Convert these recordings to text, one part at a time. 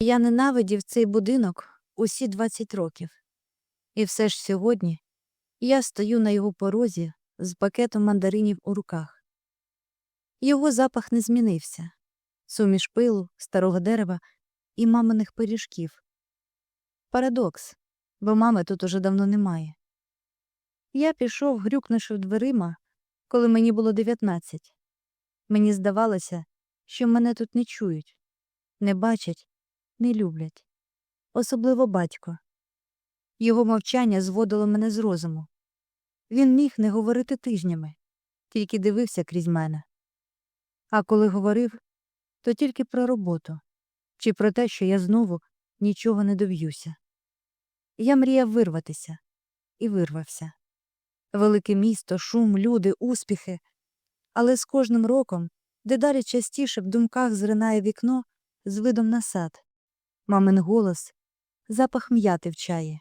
Я ненавидів цей будинок усі 20 років. І все ж сьогодні я стою на його порозі з пакетом мандаринів у руках. Його запах не змінився суміш пилу, старого дерева і маминих пиріжків. Парадокс, бо мами тут уже давно немає. Я пішов, грюкнувши дверима, коли мені було 19. Мені здавалося, що мене тут не чують, не бачать, не люблять. Особливо батько. Його мовчання зводило мене з розуму. Він міг не говорити тижнями, тільки дивився крізь мене. А коли говорив, то тільки про роботу чи про те, що я знову нічого не доб'юся. Я мріяв вирватися і вирвався. Велике місто, шум, люди, успіхи. Але з кожним роком дедалі частіше в думках зринає вікно з видом на сад, мамин голос, запах м'яти в чаї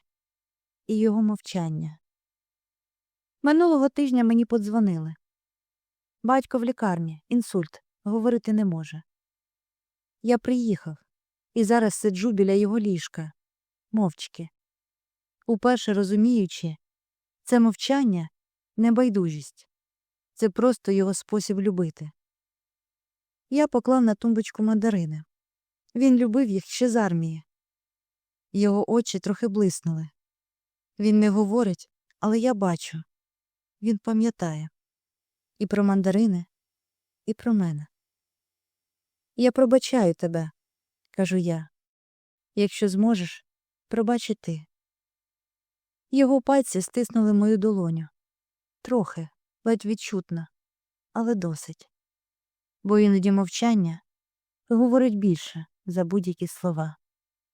і його мовчання. Минулого тижня мені подзвонили. Батько в лікарні, інсульт, говорити не може. Я приїхав і зараз сиджу біля його ліжка, мовчки. Уперше розуміючи, це мовчання не байдужість, це просто його спосіб любити. Я поклав на тумбочку мандарини. Він любив їх ще з армії. Його очі трохи блиснули. Він не говорить, але я бачу. Він пам'ятає і про мандарини, і про мене. Я пробачаю тебе, кажу я. Якщо зможеш, пробач ти. Його пальці стиснули мою долоню. Трохи, ледь відчутно, але досить. Бо іноді мовчання говорить більше за будь-які слова.